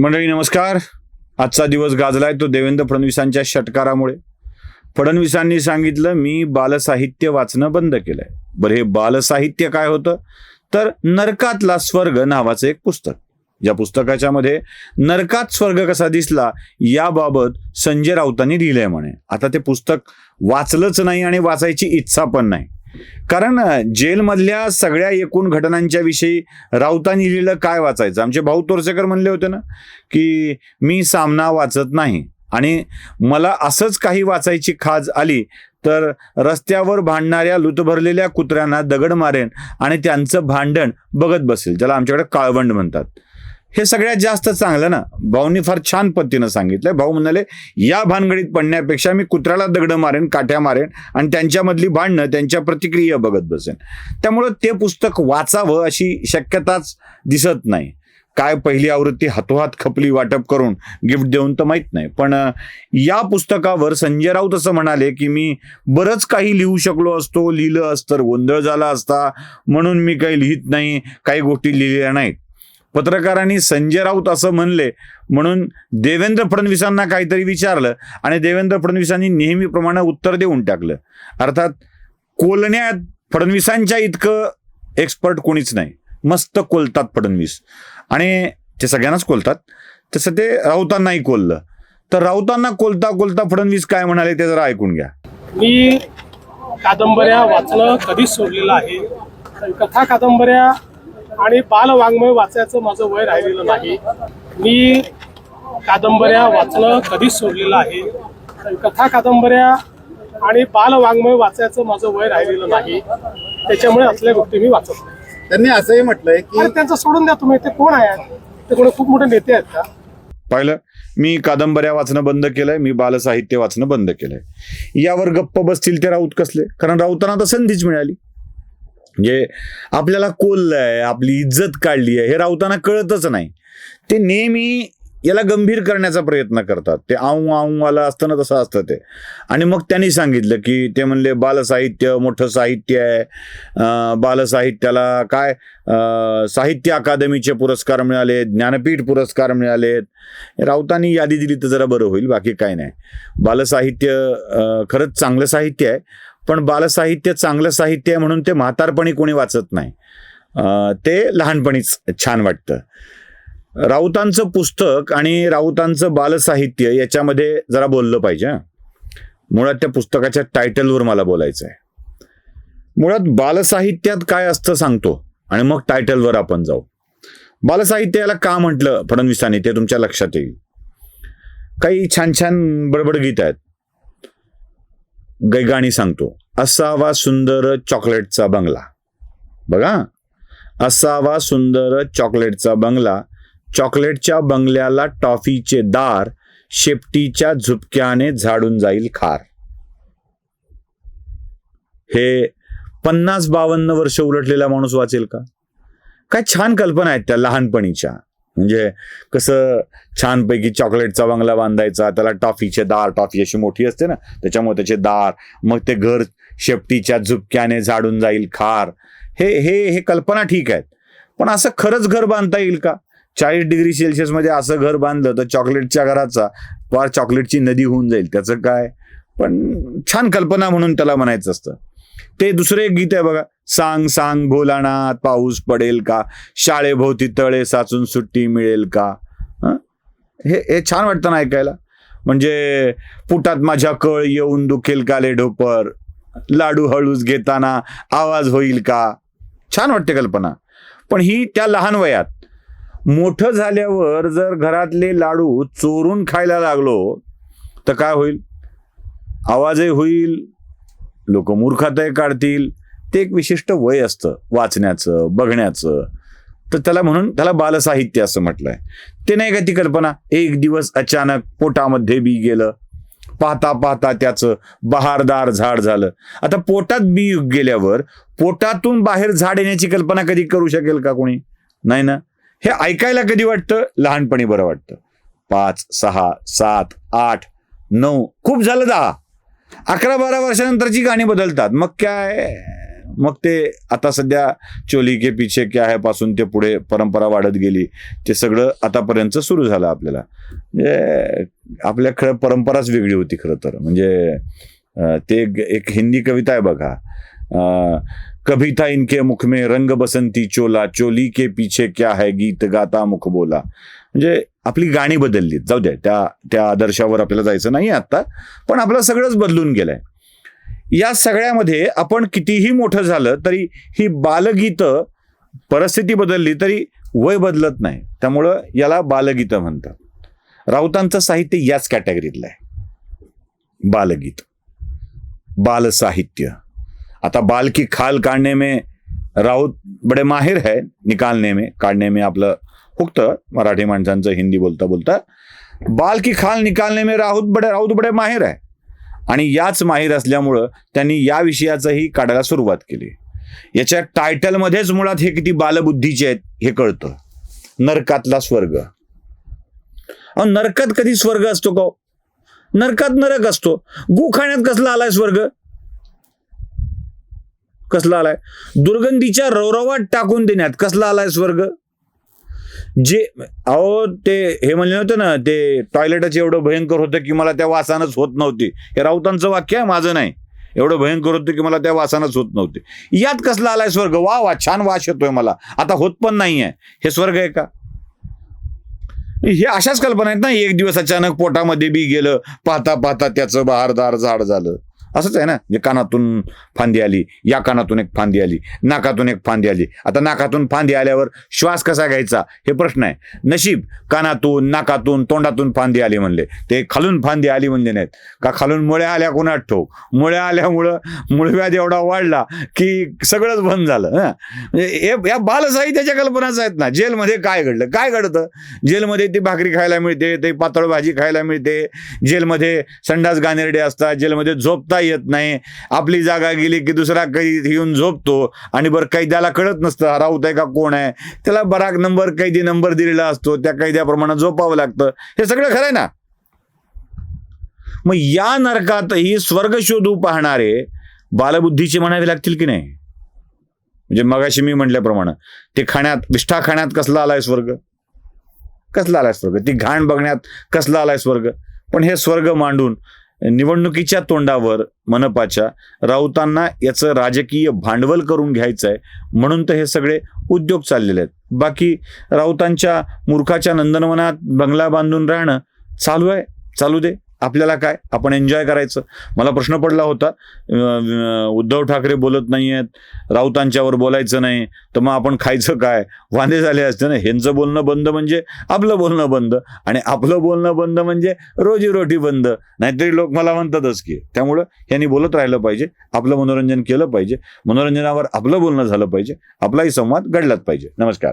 मंडळी नमस्कार. आजचा दिवस गाजलाय तो देवेंद्र फडणवीसांच्या षटकारामुळे. फडणवीसांनी सांगितलं मी बालसाहित्य वाचणं बंद केलंय. बरं हे बालसाहित्य काय होतं? तर नरकातला स्वर्ग नावाचं एक पुस्तक. या पुस्तकाच्या मध्ये नरकात स्वर्ग कसा दिसला याबाबत संजय राऊतांनी लिहिलंय म्हणे. आता ते पुस्तक वाचलंच नाही आणि वाचायची इच्छा पण नाही. कारण जेलमधल्या सगळ्या एकूण घटनांच्या विषयी राऊतांनी लिहिलेलं काय वाचायचं? आमचे भाऊ तोरसेकर म्हणले होते ना की मी सामना वाचत नाही. आणि मला असंच काही वाचायची खाज आली तर रस्त्यावर भांडणाऱ्या लुत भरलेल्या कुत्र्यांना दगड मारेन आणि त्यांचं भांडण बघत बसेल. ज्याला आमच्याकडे काळवंड म्हणतात. हे सगळ्यात जास्त चांगलं ना? भाऊनी फार छान पद्धतीनं सांगितलंय. भाऊ म्हणाले या भानगडीत पडण्यापेक्षा मी कुत्र्याला दगड मारेन काठ्या मारेन आणि त्यांच्यामधली भांडणं त्यांच्या प्रतिक्रिया बघत बसेन. त्यामुळं ते पुस्तक वाचावं अशी शक्यताच दिसत नाही. काय पहिली आवृत्ती हातोहात खपली वाटप करून गिफ्ट देऊन तर माहीत नाही. पण या पुस्तकावर संजय राऊत असं म्हणाले की मी बरंच काही लिहू शकलो असतो लिहिलं असतं गोंधळ झाला असता म्हणून मी काही लिहित नाही काही गोष्टी लिहिल्या नाहीत. पत्रकारांनी संजय राऊत असं म्हणले म्हणून देवेंद्र फडणवीसांना काहीतरी विचारलं आणि देवेंद्र फडणवीसांनी नेहमीप्रमाणे उत्तर देऊन टाकलं. अर्थात कोलण्यात फडणवीसांच्या इतकं एक्सपर्ट कोणीच नाही. मस्त कोलतात फडणवीस. आणि ते सगळ्यांनाच कोलतात. तसं ते राऊतांनाही कोललं. तर राऊतांना कोलता कोलता फडणवीस काय म्हणाले ते जरा ऐकून घ्या. मी कादंबऱ्या वाचणं कधीच सोडलेलं आहे. कथा कादंबऱ्या आणि बालवाङ्मय वाचायचं माझं वय राहिलेलं नाही. मी कादंबऱ्या वाचणं कधीच सोडलेलं आहे. कथा कादंबऱ्या आणि बालवाङ्मय वाचायचं माझं वय राहिलेलं नाही. त्याच्यामुळे असल्या गोष्टी मी वाचत नाही. त्यांनी असंही म्हटलंय की अरे त्यांचं सोडून द्या तुम्ही. ते कोण आहेत? ते कोणी खूप मोठे नेते आहेत का? पाहिलं? मी कादंबऱ्या वाचणं बंद केलंय. मी बालसाहित्य वाचणं बंद केलंय. यावर गप्प बसतील ते राऊत कसले? कारण राऊतांना तर संधीच मिळाली. म्हणजे आपल्याला कोल्लंय आपली इज्जत काढली आहे हे रावताना कळतच नाही. ते नेहमी याला गंभीर करण्याचा प्रयत्न करतात. ते आऊ आऊ आलं असतं ना तसं असतं ते. आणि मग त्यांनी सांगितलं की ते म्हणले बालसाहित्य मोठं साहित्य आहे. बालसाहित्याला काय? साहित्य अकादमीचे पुरस्कार मिळाले ज्ञानपीठ पुरस्कार मिळालेत राऊतांनी यादी दिली तर जरा बरं होईल बाकी काय नाही. बालसाहित्य खरंच चांगलं साहित्य आहे. पण बालसाहित्य चांगलं साहित्य आहे म्हणून ते म्हातारपणी कोणी वाचत नाही. ते लहानपणीच छान वाटतं. राऊतांचं पुस्तक आणि राऊतांचं बालसाहित्य याच्यामध्ये जरा बोललं पाहिजे मुळात त्या पुस्तकाच्या टायटलवर मला बोलायचं आहे. मुळात बालसाहित्यात काय असतं सांगतो आणि मग टायटलवर आपण जाऊ. बालसाहित्याला का म्हटलं फडणवीसांनी? ते तुमच्या लक्षात येईल. काही छान छान बडबड गीत आहेत. गैगाणी सांगतो. असावा सुंदर चॉकलेटचा बंगला. बघा. असावा सुंदर चॉकलेटचा बंगला. चॉकलेटच्या बंगल्याला टॉफीचे दार शेपटीच्या झुपक्याने झाडून जाईल खार. हे पन्नास बावन्न वर्ष उलटलेला माणूस वाचेल का? काय छान कल्पना आहेत त्या लहानपणीच्या. म्हणजे कसं छानपैकी चॉकलेटचा बंगला बांधायचा त्याला टॉफीचे दार टॉफी अशी मोठी असते ना त्याच्यामुळे त्याचे दार मग ते घर शेपटीच्या झुपक्याने झाडून जाईल खार. हे हे हे कल्पना ठीक आहेत. पण असं खरंच घर बांधता येईल का? चाळीस डिग्री सेल्सिअसमध्ये असं घर बांधलं तर चॉकलेटच्या घराचा फार चॉकलेटची नदी होऊन जाईल. त्याचं काय? पण छान कल्पना म्हणून त्याला म्हणायचं असतं. ते दुसरे एक गीत आहे बघा. सांग सांग भोलानाथ पाऊस पडेल का? शाळेभोवती तळे साचून सुट्टी मिळेल का? हे? हे छान वाटतं ना ऐकायला. म्हणजे पुटात माझ्या कळ येऊन दुखेल का ढोपर? लाडू हळूच घेताना आवाज होईल का? छान वाटते कल्पना. पण ही त्या लहान वयात. मोठं झाल्यावर जर घरातले लाडू चोरून खायला लागलो तर काय होईल? आवाजही होईल लोक मूर्खातही काढतील. ते एक विशिष्ट वय असतं वाचण्याचं बघण्याचं. तर त्याला म्हणून त्याला बालसाहित्य असं म्हटलंय. ते नाही का ती कल्पना? एक दिवस अचानक पोटामध्ये बी गेलं. पाहता पाहता त्याचं बहारदार झाड झालं. आता पोटात बी गेल्यावर पोटातून बाहेर झाड येण्याची कल्पना कधी करू शकेल का कोणी? नाही ना? हे ऐकायला कधी वाटतं? लहानपणी बरं वाटतं. पाच सहा सात आठ नऊ खूप झालं दहा. अकरा बारा वर्षानंतरची गाणी बदलतात. मग काय? मग ते आता सध्या चोली के पीछे क्या आहे पासून ते पुढे परंपरा वाढत गेली. ते सगळं आतापर्यंत सुरू झालं आपल्याला. म्हणजे आपल्या खरं परंपराच वेगळी होती खरं तर. म्हणजे ते एक- हिंदी कविता आहे बघा. कविता कभी था इनके मुख में रंग बसंती चोला चोली के पीछे क्या है गीत गाता मुख बोला. म्हणजे आपली गाणी बदलली. जाऊ द्या त्या त्या आदर्शावर आपल्याला जायचं नाही आता पण आपलं सगळंच बदलून गेलंय. या सगळ्यामध्ये आपण कितीही मोठं झालं तरी ही बालगीतं परिस्थिती बदलली तरी वय बदलत नाही. त्यामुळं याला बालगीतं म्हणतात. राऊतांचं साहित्य याच कॅटेगरीतलं आहे. बालगीत. बाल साहित्य आता बाल की खाल काढणे में राऊत बडे माहिर है निकालने में काढणे में आपलं फक्त मराठी माणसांचं हिंदी बोलता बोलता बाल की खाल निकालने में राहुत बडे राऊत बडे माहीर आहे. आणि याच माहीर असल्यामुळं त्यांनी या विषयाचंही काढायला सुरुवात केली. याच्या टायटलमध्येच मुळात हे किती बालबुद्धीचे आहेत हे कळतं. नरकातला स्वर्ग. अहो नरकात कधी स्वर्ग असतो का हो? नरकात नरक असतो. गु खाण्यात कसला आलाय स्वर्ग? कसला आलाय? दुर्गंधीच्या रौरवात टाकून देण्यात कसला आलाय स्वर्ग? जे अहो ते हे म्हणले नव्हतं ना ते टॉयलेटच एवढं भयंकर होतं की मला त्या वासानच होत नव्हती. हे राऊतांचं वाक्य आहे माझं नाही. एवढं भयंकर होतं की मला त्या वासानच होत नव्हते. यात कसला आलाय स्वर्ग? वा वा छान वास येतोय मला. आता होत पण नाहीये. हे स्वर्ग आहे का? हे अशाच कल्पना आहेत ना एक दिवस अचानक पोटामध्ये बी गेलं पाहता पाहता त्याचं बहारदार झाड झालं. असंच आहे ना म्हणजे कानातून फांदी आली या कानातून एक फांदी आली नाकातून एक फांदी आली. आता नाकातून फांदी आल्यावर श्वास कसा घ्यायचा? हे प्रश्न आहे. नशीब कानातून नाकातून तोंडातून फांदी आली म्हणले. ते खालून फांदी आली म्हणजे नाहीत. का खालून मुळ्या आल्या कोणात ठो मुळ्या आल्यामुळं मुळव्याध एवढा वाढला की सगळंच बंद झालं म्हणजे हे- या बालसाहित्याच्या कल्पनाच आहेत ना. जेलमध्ये काय घडलं? काय घडतं? जेलमध्ये ती भाकरी खायला मिळते ते पातळ भाजी खायला मिळते. जेलमध्ये संडास गानेरडे असतात. जेलमध्ये झोपता येत नाही. आपली जागा गेली की दुसरा कैदी येऊन झोपतो. आणि बरं कैद्याला कळत नसतं हा राऊत आहे का कोण आहे? त्याला बराक नंबर कैदी नंबर दिलेला असतो. त्या कैद्याप्रमाणे झोपावं लागतं. हे सगळं खरं आहे ना? मग या नरकातही स्वर्ग शोधू पाहणारे बालबुद्धीचे म्हणावे लागतील की नाही? म्हणजे मगाशी मी म्हटल्याप्रमाणे ते खाण्यात विष्ठा खाण्यात कसला आलाय स्वर्ग? कसला आलाय स्वर्ग? ती घाण बघण्यात कसला आलाय स्वर्ग? पण हे स्वर्ग मांडून निवडणुकीच्या तोंडावर मनपाच्या राऊतांना याचं राजकीय भांडवल करून घ्यायचं आहे म्हणून तर हे सगळे उद्योग चाललेले आहेत. बाकी राऊतांच्या मूर्खाच्या नंदनवनात बंगला बांधून राहणं चालू आहे चालू दे. आपल्याला काय? आपण एन्जॉय करायचं. मला प्रश्न पडला होता उद्धव ठाकरे बोलत नाही आहेत राऊतांच्यावर बोलायचं नाही तर मग आपण खायचं काय? वांदे झाले असते ना. ह्यांचं बोलणं बंद म्हणजे आपलं बोलणं बंद आणि आपलं बोलणं बंद म्हणजे रोजीरोटी बंद. नाहीतरी लोक मला म्हणतातच की त्यामुळं यांनी बोलत राहिलं पाहिजे आपलं मनोरंजन केलं पाहिजे मनोरंजनावर आपलं बोलणं झालं पाहिजे आपलाही संवाद घडलाच पाहिजे. नमस्कार.